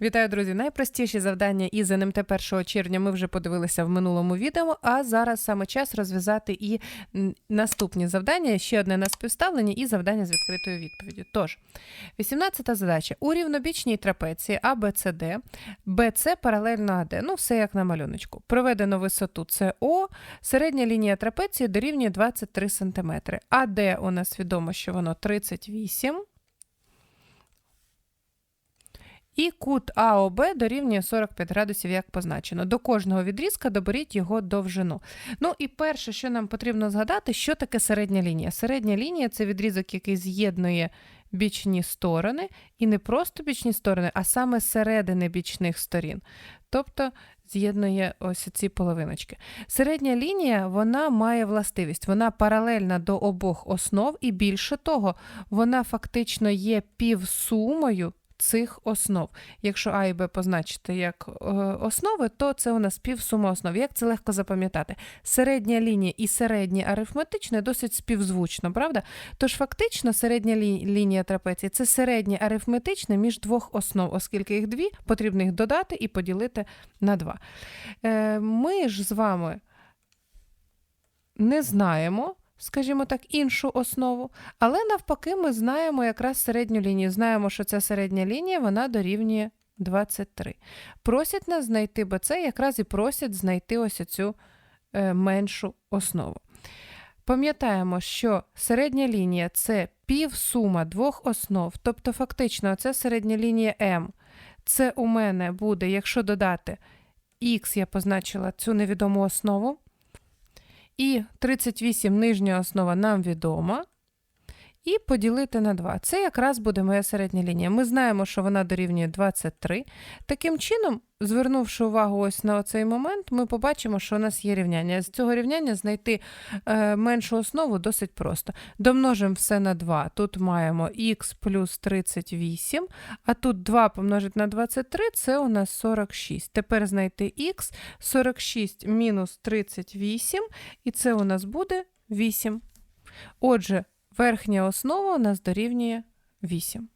Вітаю, друзі! Найпростіші завдання із НМТ 1 червня ми вже подивилися в минулому відео, а зараз саме час розв'язати і наступні завдання, ще одне на співставлення і завдання з відкритою відповіддю. Тож, 18 задача. У рівнобічній трапеції ABCD, BC паралельно AD. Ну, все як на малюночку. Проведено висоту СО, середня лінія трапеції дорівнює 23 см. АД у нас відомо, що воно 38 і кут АОБ дорівнює 45 градусів, як позначено. До кожного відрізка доберіть його довжину. Ну і перше, що нам потрібно згадати, що таке середня лінія. Середня лінія це відрізок, який з'єднує бічні сторони, і не просто бічні сторони, а саме середини бічних сторін. Тобто з'єднує ось ці половиночки. Середня лінія вона має властивість, вона паралельна до обох основ, і більше того, вона фактично є півсумою цих основ. Якщо А і Б позначити як е, основи, то це у нас півсума основ. Як це легко запам'ятати? Середня лінія і середнє арифметичне досить співзвучно, правда? Тож фактично середня лі- лінія трапеції це середнє арифметичне між двох основ, оскільки їх дві, потрібно їх додати і поділити на два. Е, Ми ж з вами не знаємо. Скажімо так, іншу основу, але навпаки, ми знаємо якраз середню лінію. Знаємо, що ця середня лінія вона дорівнює 23. Просять нас знайти БЦ, якраз і просять знайти ось цю е, меншу основу. Пам'ятаємо, що середня лінія це півсума двох основ, тобто фактично це середня лінія М. Це у мене буде, якщо додати х, я позначила цю невідому основу. І 38 нижня основа нам відома. І поділити на 2. Це якраз буде моя середня лінія. Ми знаємо, що вона дорівнює 23. Таким чином, звернувши увагу ось на цей момент, ми побачимо, що у нас є рівняння. З цього рівняння знайти е, меншу основу досить просто. Домножимо все на 2. Тут маємо х плюс 38, а тут 2 помножити на 23 це у нас 46. Тепер знайти х 46 мінус 38, і це у нас буде 8. Отже, верхня основа у нас дорівнює 8.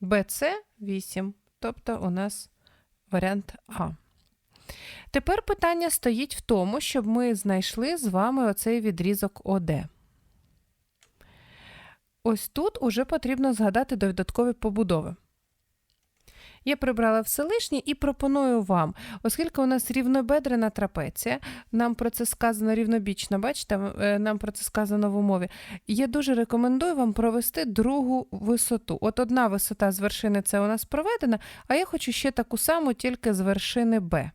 BC 8, тобто у нас варіант А. Тепер питання стоїть в тому, щоб ми знайшли з вами оцей відрізок ОД. Ось тут уже потрібно згадати додаткові побудови. Я прибрала все лишнє і пропоную вам, оскільки у нас рівнобедрена трапеція, нам про це сказано рівнобічно, бачите, е, нам про це сказано в умові. Я дуже рекомендую вам провести другу висоту. От одна висота з вершини це у нас проведена, а я хочу ще таку саму, тільки з вершини Б.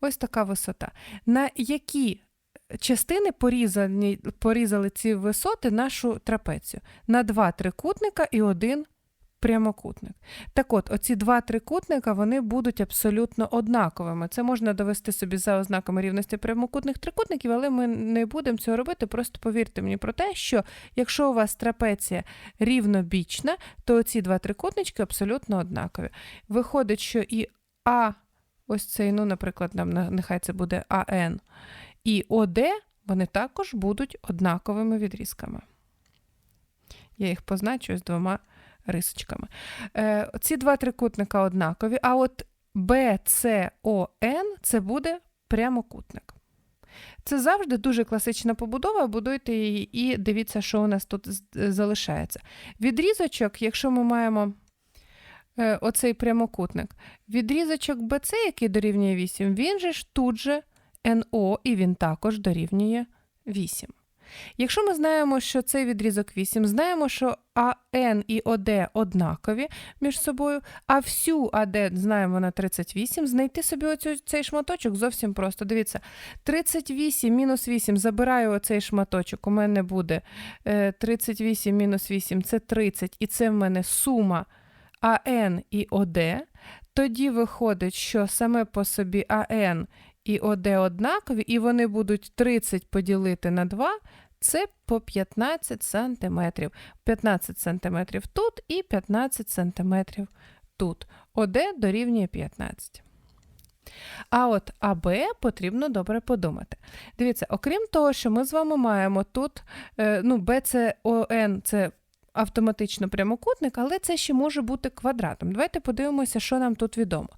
Ось така висота. На які частини порізані, порізали ці висоти нашу трапецію? На два трикутника і один прямокутник. Так от, оці два трикутника вони будуть абсолютно однаковими. Це можна довести собі за ознаками рівності прямокутних трикутників, але ми не будемо цього робити. Просто повірте мені про те, що якщо у вас трапеція рівнобічна, то ці два трикутнички абсолютно однакові. Виходить, що і А, ось цей, ну, наприклад, нам нехай це буде АН, і ОД, вони також будуть однаковими відрізками. Я їх позначу з двома рисочками. Е, ці два трикутника однакові, а от BCON це буде прямокутник. Це завжди дуже класична побудова, будуйте її і дивіться, що у нас тут залишається. Відрізочок, якщо ми маємо е, оцей прямокутник, відрізочок BC, який дорівнює 8, він же ж тут же NO, і він також дорівнює 8. Якщо ми знаємо, що цей відрізок 8, знаємо, що АН і ОД однакові між собою, а всю АД знаємо на 38, знайти собі оцю, цей шматочок зовсім просто. Дивіться, 38 мінус 8, забираю оцей шматочок, у мене буде е, 38 мінус 8, це 30, і це в мене сума АН і ОД. Тоді виходить, що саме по собі АН і ОД однакові, і вони будуть 30 поділити на 2, це по 15 сантиметрів. 15 сантиметрів тут і 15 сантиметрів тут. ОД дорівнює 15. А от АБ потрібно добре подумати. Дивіться, окрім того, що ми з вами маємо тут, е, ну, БЦОН це автоматично прямокутник, але це ще може бути квадратом. Давайте подивимося, що нам тут відомо.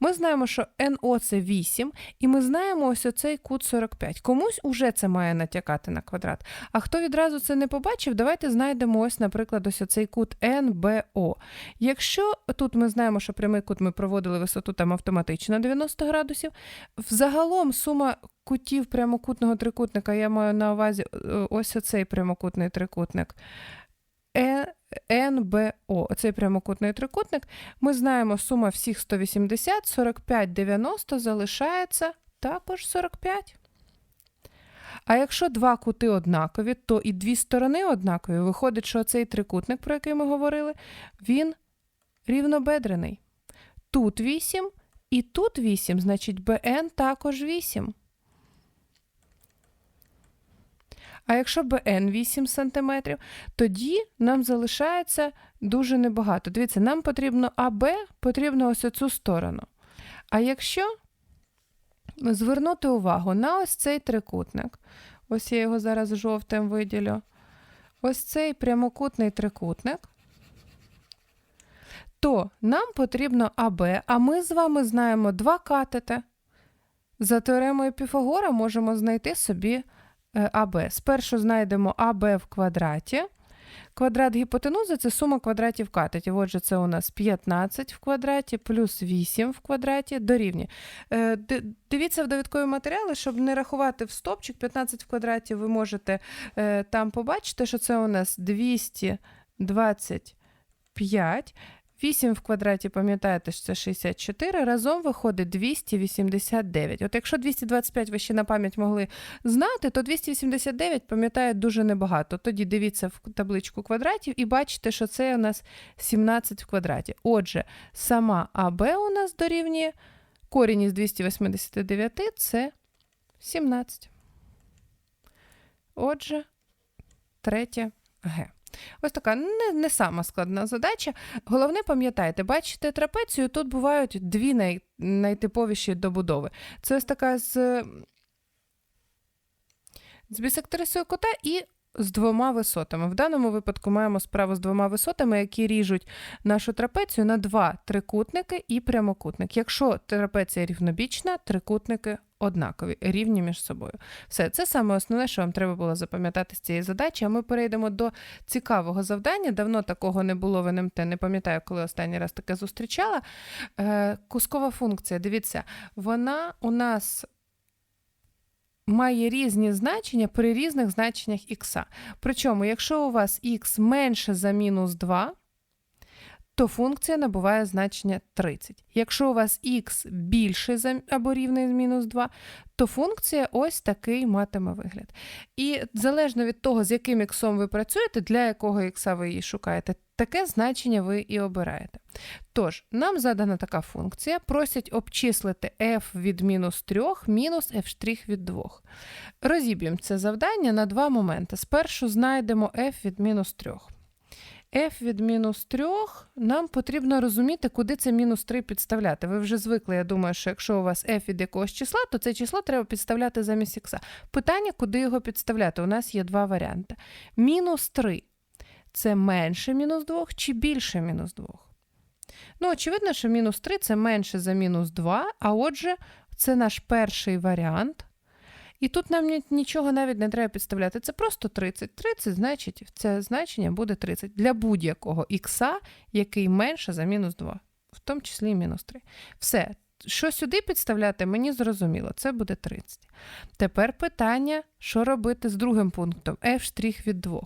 Ми знаємо, що НО це 8, і ми знаємо ось оцей кут 45. Комусь уже це має натякати на квадрат. А хто відразу це не побачив, давайте знайдемо ось, наприклад, ось оцей кут НБО. Якщо тут ми знаємо, що прямий кут ми проводили висоту там автоматично 90 градусів, взагалом сума кутів прямокутного трикутника, я маю на увазі е, ось оцей прямокутний трикутник. НБО, оцей прямокутний трикутник, ми знаємо сума всіх 180, 45, 90 залишається також 45. А якщо два кути однакові, то і дві сторони однакові. Виходить, що цей трикутник, про який ми говорили, він рівнобедрений. Тут 8 і тут 8, значить БН також 8. А якщо БН 8 см, тоді нам залишається дуже небагато. Дивіться, нам потрібно АБ, потрібно ось цю сторону. А якщо звернути увагу на ось цей трикутник, ось я його зараз жовтим виділю, ось цей прямокутний трикутник, то нам потрібно АБ, а ми з вами знаємо два катети. За теоремою Піфагора можемо знайти собі АБ. Спершу знайдемо АБ в квадраті. Квадрат гіпотенузи це сума квадратів катетів. Отже, це у нас 15 в квадраті плюс 8 в квадраті дорівнює. Е, Дивіться в довідкові матеріали, щоб не рахувати в стопчик 15 в квадраті, ви можете е, там побачити, що це у нас 225. 8 в квадраті, пам'ятаєте, що це 64, разом виходить 289. От якщо 225 ви ще на пам'ять могли знати, то 289 пам'ятає дуже небагато. Тоді дивіться в табличку квадратів і бачите, що це у нас 17 в квадраті. Отже, сама АБ у нас дорівнює корінь із 289 це 17. Отже, третє Г. Ось така не, не сама складна задача. Головне, пам'ятайте, бачите трапецію, тут бувають дві най, найтиповіші добудови. Це ось така з, з бісектрисою кота і з двома висотами. В даному випадку маємо справу з двома висотами, які ріжуть нашу трапецію на два трикутники і прямокутник. Якщо трапеція рівнобічна, трикутники однакові, рівні між собою. Все, це саме основне, що вам треба було запам'ятати з цієї задачі. А ми перейдемо до цікавого завдання. Давно такого не було в НМТ, не пам'ятаю, коли останній раз таке зустрічала. Е, кускова функція, дивіться, вона у нас. Має різні значення при різних значеннях х. Причому, якщо у вас х менше за мінус 2, то функція набуває значення 30. Якщо у вас х більше або рівний мінус 2, то функція ось такий матиме вигляд. І залежно від того, з яким іксом ви працюєте, для якого ікса ви її шукаєте, таке значення ви і обираєте. Тож, нам задана така функція, просять обчислити f від мінус 3 мінус f' від 2. Розіб'ємо це завдання на два моменти. Спершу знайдемо f від мінус 3 f від мінус 3 нам потрібно розуміти, куди це мінус 3 підставляти. Ви вже звикли, я думаю, що якщо у вас f від якогось числа, то це число треба підставляти замість х. Питання, куди його підставляти? У нас є два варіанти. Мінус 3 це менше мінус 2 чи більше мінус 2? Ну, очевидно, що мінус 3 це менше за мінус 2, а отже, це наш перший варіант. І тут нам нічого навіть не треба підставляти. Це просто 30. 30, значить, це значення буде 30 для будь-якого ікса, який менше за мінус 2, в тому числі і мінус 3. Все. Що сюди підставляти, мені зрозуміло, це буде 30. Тепер питання, що робити з другим пунктом f' від 2.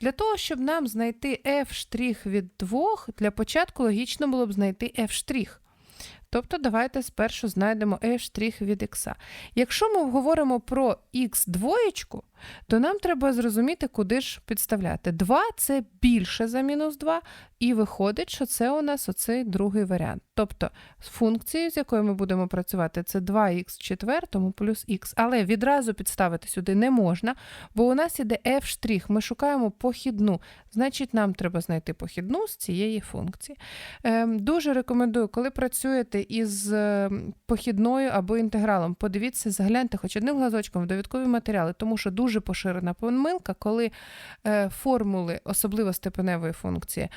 Для того, щоб нам знайти f' від 2, для початку логічно було б знайти f'. Тобто давайте спершу знайдемо f' від x. Якщо ми говоримо про x двоєчку, то нам треба зрозуміти, куди ж підставляти. 2 це більше за мінус 2, І виходить, що це у нас оцей другий варіант. Тобто функцією, з якою ми будемо працювати, це 2х в четвертому плюс х. Але відразу підставити сюди не можна, бо у нас іде f', ми шукаємо похідну. Значить, нам треба знайти похідну з цієї функції. Ем, дуже рекомендую, коли працюєте із е, похідною або інтегралом, подивіться, загляньте хоч одним глазочком в довідкові матеріали, тому що дуже поширена помилка, коли е, формули, особливо степеневої функції,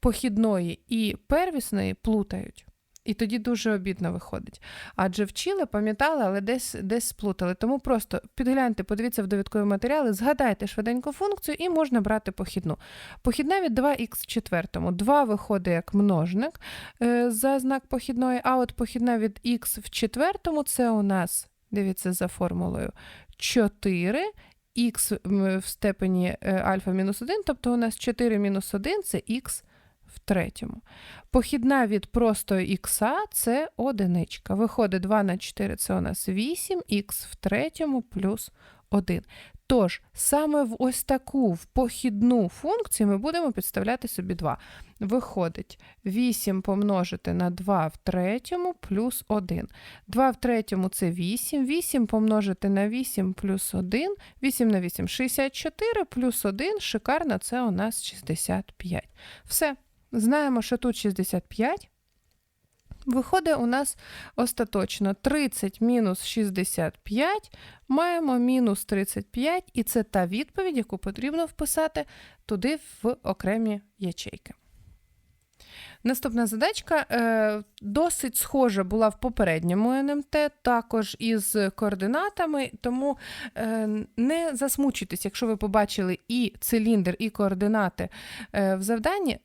похідної і первісної плутають. І тоді дуже обідно виходить. Адже вчили, пам'ятали, але десь десь сплутали. Тому просто підгляньте, подивіться в довідкові матеріали, згадайте швиденько функцію і можна брати похідну. Похідна від 2х в четвертому. 2 виходить як множник е, за знак похідної, а от похідна від х в четвертому це у нас, дивіться за формулою, 4 х в степені е, альфа мінус 1, тобто у нас 4 мінус 1 це х в третьому. Похідна від простої х це одиничка. Виходить 2 на 4 це у нас 8, х в третьому плюс 1. Тож, саме в ось таку в похідну функцію ми будемо підставляти собі 2. Виходить 8 помножити на 2 в третьому плюс 1. 2 в третьому це 8. 8 помножити на 8 плюс 1. 8 на 8 64 плюс 1. Шикарно, це у нас 65. Все. Знаємо, що тут 65. Виходить, у нас остаточно 30 мінус 65, маємо мінус 35, і це та відповідь, яку потрібно вписати туди в окремі ячейки. Наступна задачка е, досить схожа була в попередньому НМТ, також із координатами, тому е, не засмучуйтесь, якщо ви побачили і циліндр, і координати е, в завданні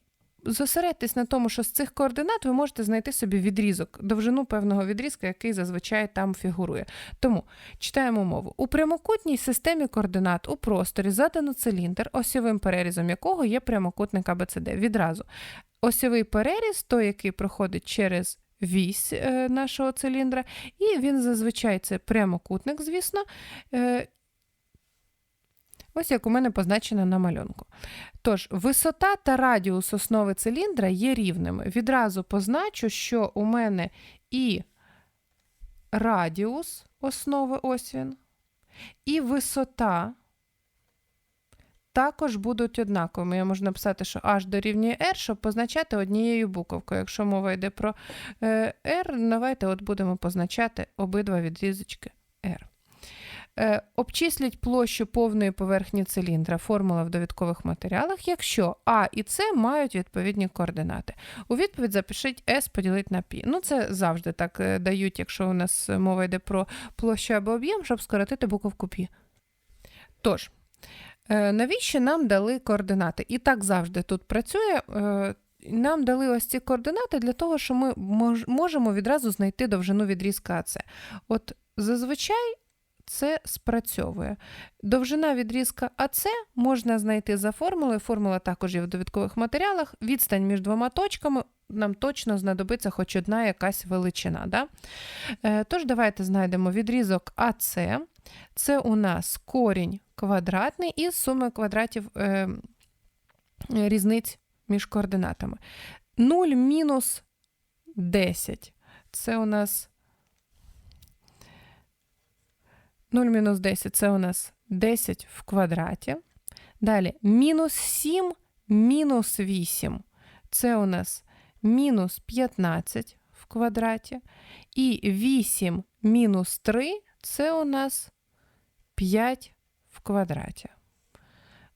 зосередьтесь на тому, що з цих координат ви можете знайти собі відрізок, довжину певного відрізка, який зазвичай там фігурує. Тому читаємо мову. У прямокутній системі координат у просторі задано циліндр, осьовим перерізом якого є прямокутник АБЦД. Відразу. Осьовий переріз, той, який проходить через вісь е, нашого циліндра, і він зазвичай це прямокутник, звісно. Ось як у мене позначено на малюнку. Тож, висота та радіус основи циліндра є рівними. Відразу позначу, що у мене і радіус основи ось він, і висота також будуть однаковими. Я можу написати, що H дорівнює R, щоб позначати однією буковкою. Якщо мова йде про е, R, давайте от будемо позначати обидва відрізочки R. Е, обчисліть площу повної поверхні циліндра, формула в довідкових матеріалах, якщо А і С мають відповідні координати. У відповідь запишіть S поділити на π. Ну, це завжди так е, дають, якщо у нас мова йде про площу або об'єм, щоб скоротити буковку π. Тож, е, навіщо нам дали координати? І так завжди тут працює. Нам дали ось ці координати для того, що ми можемо відразу знайти довжину відрізка АЦ. От зазвичай це спрацьовує. Довжина відрізка АЦ можна знайти за формулою. Формула також є в довідкових матеріалах. Відстань між двома точками нам точно знадобиться хоч одна якась величина. Да? Е, тож, давайте знайдемо відрізок АЦ. Це у нас корінь квадратний із суми квадратів е, різниць між координатами. 0 мінус 10. Це у нас 0 мінус 10 це у нас 10 в квадраті. Далі мінус 7 мінус 8 це у нас мінус 15 в квадраті. І 8 мінус 3 це у нас 5 в квадраті.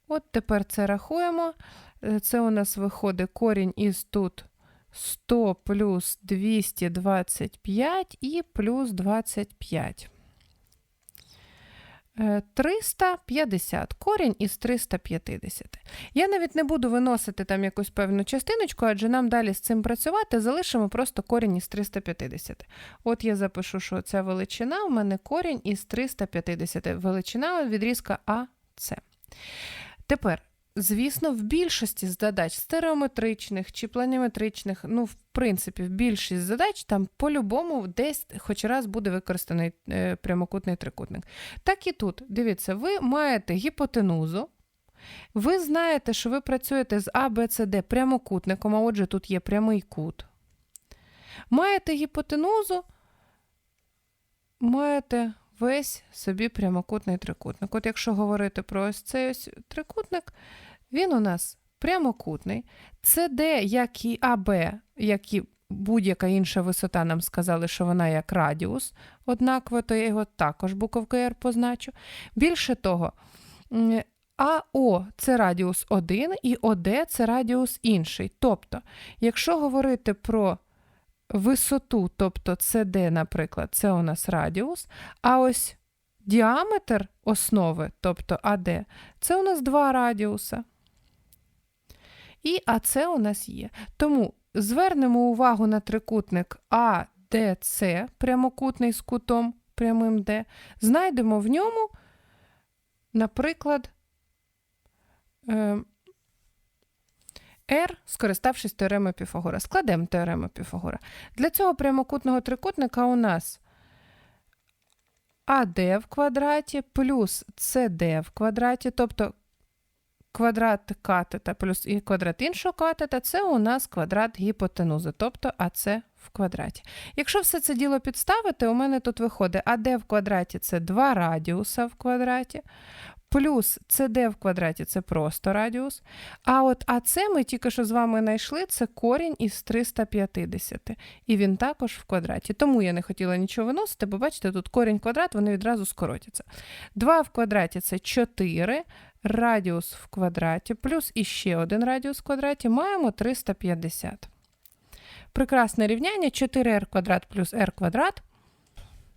От тепер це рахуємо. Е, це у нас виходить корінь із тут 100 плюс 225 і плюс 25. 350 корінь із 350. Я навіть не буду виносити там якусь певну частиночку, адже нам далі з цим працювати, залишимо просто корінь із 350. От я запишу, що ця величина у мене корінь із 350. Величина відрізка АС. Тепер Звісно, в більшості задач стереометричних чи планіметричних, ну, в принципі, в більшість задач там по-любому десь хоч раз буде використаний е, прямокутний трикутник. Так і тут, дивіться, ви маєте гіпотенузу, Ви знаєте, що ви працюєте з А, Б, С, Д прямокутником, а отже, тут є прямий кут. Маєте гіпотенузу, маєте весь собі прямокутний трикутник. От якщо говорити про ось цей ось трикутник, він у нас прямокутний. СД, як і АБ, як і будь-яка інша висота, нам сказали, що вона як радіус однаково, то я його також буковкою R позначу. Більше того, АО це радіус 1 і ОД це радіус інший. Тобто, якщо говорити про висоту, тобто CD, наприклад, це у нас радіус, а ось діаметр основи, тобто АД, це у нас два радіуса. І АЦ у нас є. Тому звернемо увагу на трикутник АДЦ, прямокутний з кутом прямим Д. Знайдемо в ньому, наприклад, е, R, скориставшись теоремою Піфагора. Складемо теорему Піфагора. Для цього прямокутного трикутника у нас АД в квадраті плюс СД в квадраті, тобто квадрат катета плюс і квадрат іншого катета, це у нас квадрат гіпотенузи, тобто АЦ в квадраті. Якщо все це діло підставити, у мене тут виходить АД в квадраті це 2 радіуса в квадраті, плюс CD в квадраті це просто радіус. А от АЦ ми тільки що з вами знайшли, це корінь із 350. І він також в квадраті. Тому я не хотіла нічого виносити, бо бачите, тут корінь квадрат, вони відразу скоротяться. 2 в квадраті це 4, радіус в квадраті, плюс іще один радіус в квадраті, маємо 350. Прекрасне рівняння 4r квадрат плюс r квадрат.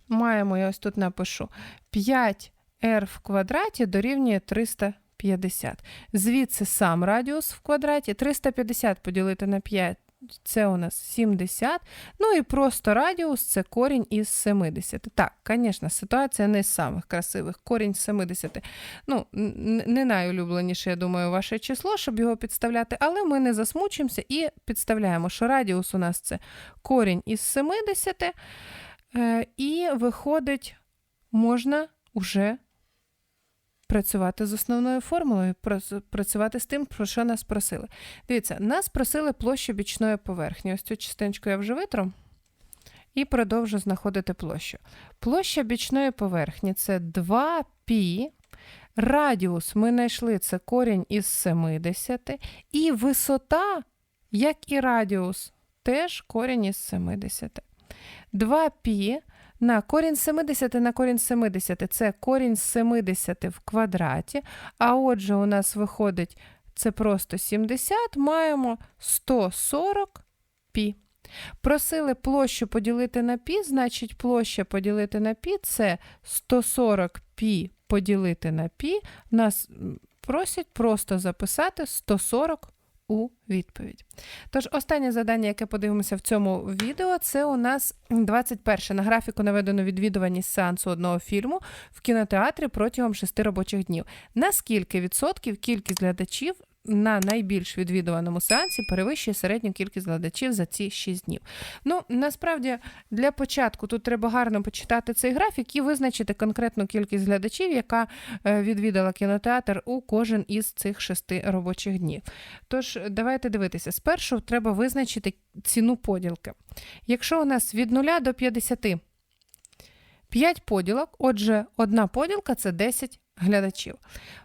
Маємо, я ось тут напишу, 5 r в квадраті дорівнює 350. Звідси сам радіус в квадраті. 350 поділити на 5 це у нас 70. Ну і просто радіус це корінь із 70. Так, звісно, ситуація не з самих красивих. Корінь з 70. Ну, не найулюбленіше, я думаю, ваше число, щоб його підставляти, але ми не засмучуємося і підставляємо, що радіус у нас це корінь із 70. Е, і виходить, можна уже працювати з основною формулою, працювати з тим, про що нас просили. Дивіться, нас просили площу бічної поверхні. Ось цю частиночку я вже витру і продовжу знаходити площу. Площа бічної поверхні це 2π. Радіус ми знайшли це корінь із 70. І висота, як і радіус, теж корінь із 70. 2π на корінь 70 на корінь 70 це корінь 70 в квадраті. А отже, у нас виходить це просто 70, маємо 140 пі. Просили площу поділити на пі, значить площа поділити на пі це 140 пі поділити на пі. Нас просять просто записати 140 у відповідь. Тож, останнє завдання, яке подивимося в цьому відео, це у нас 21 на графіку наведено відвідуваність сеансу одного фільму в кінотеатрі протягом 6 робочих днів. На скільки відсотків кількість глядачів на найбільш відвідуваному сеансі перевищує середню кількість глядачів за ці 6 днів. Ну, насправді, для початку тут треба гарно почитати цей графік і визначити конкретну кількість глядачів, яка е, відвідала кінотеатр у кожен із цих шести робочих днів. Тож, давайте дивитися. Спершу треба визначити ціну поділки. Якщо у нас від 0 до 50 5 поділок, отже, одна поділка це 10 глядачів.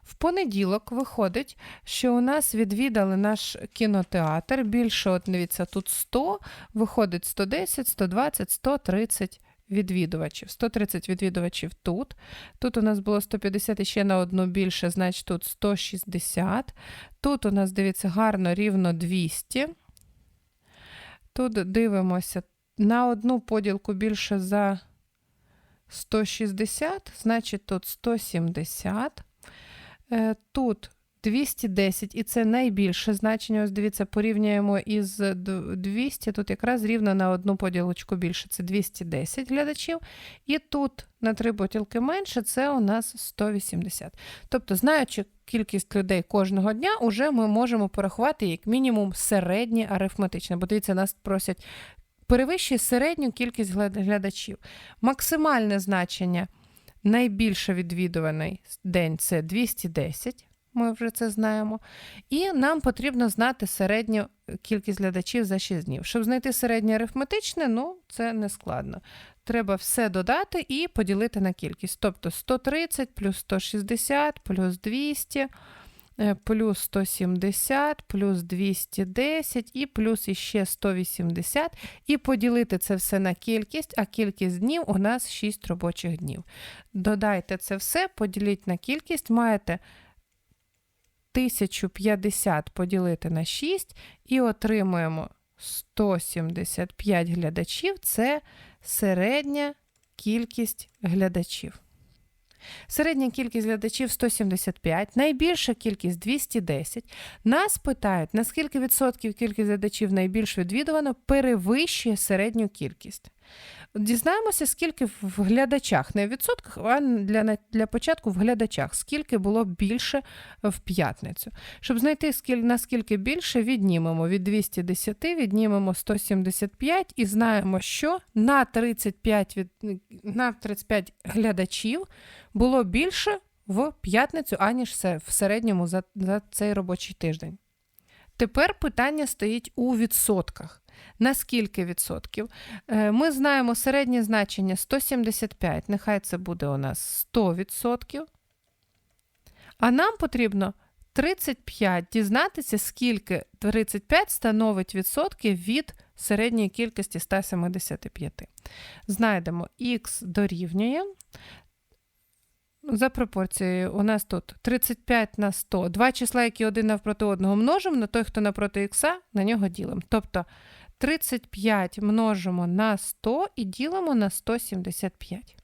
В понеділок виходить, що у нас відвідали наш кінотеатр. Більше, от дивіться, тут 100, виходить 110, 120, 130 відвідувачів. 130 відвідувачів тут. Тут у нас було 150 і ще на одну більше, значить тут 160. Тут у нас, дивіться, гарно рівно 200. Тут дивимося на одну поділку більше за 160, значить тут 170. Е, Тут 210, і це найбільше значення. Ось дивіться, порівнюємо із 200, тут якраз рівно на одну поділочку більше, це 210 глядачів. І тут на три поділки менше, це у нас 180. Тобто, знаючи кількість людей кожного дня, уже ми можемо порахувати як мінімум середнє арифметичне. Бо дивіться, нас просять перевищує середню кількість глядачів. Максимальне значення найбільше відвідуваний день це 210. ми вже це знаємо. І нам потрібно знати середню кількість глядачів за 6 днів. Щоб знайти середнє арифметичне, ну це не складно. Треба все додати і поділити на кількість. Тобто 130 плюс 160 плюс 200 е, плюс 170 плюс 210 і плюс іще 180. І поділити це все на кількість, а кількість днів у нас 6 робочих днів. Додайте це все, поділіть на кількість, маєте 1050 поділити на 6 і отримуємо 175 глядачів. Це середня кількість глядачів. Середня кількість глядачів 175, найбільша кількість 210. Нас питають, наскільки відсотків кількість глядачів найбільш відвідувано перевищує середню кількість. Дізнаємося, скільки в глядачах, не в відсотках, а для, для початку в глядачах, скільки було більше в п'ятницю. Щоб знайти, скіль, наскільки більше, віднімемо від 210, віднімемо 175 і знаємо, що на 35, від, на 35 глядачів було більше в п'ятницю, аніж в середньому за, за цей робочий тиждень. Тепер питання стоїть у відсотках. На скільки відсотків? Е, Ми знаємо середнє значення 175, нехай це буде у нас 100 відсотків. А нам потрібно 35 дізнатися, скільки 35 становить відсотків від середньої кількості 175. Знайдемо х дорівнює. За пропорцією, у нас тут 35 на 100. Два числа, які один навпроти одного множимо, на той, хто напроти х, на нього ділимо. Тобто 35 множимо на 100 і ділимо на 175.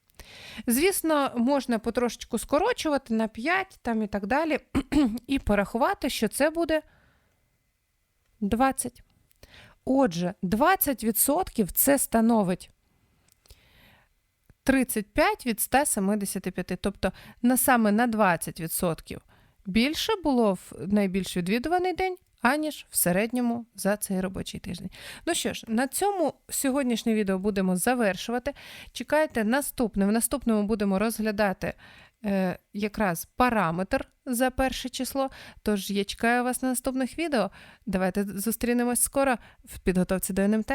Звісно, можна потрошечку скорочувати на 5 там і так далі, і порахувати, що це буде 20. Отже, 20% це становить 35 від 175. Тобто на саме на 20% більше було в найбільш відвідуваний день, аніж в середньому за цей робочий тиждень. Ну що ж, на цьому сьогоднішнє відео будемо завершувати. Чекайте наступне. В наступному будемо розглядати е, якраз параметр за перше число. Тож я чекаю вас на наступних відео. Давайте зустрінемось скоро в підготовці до НМТ.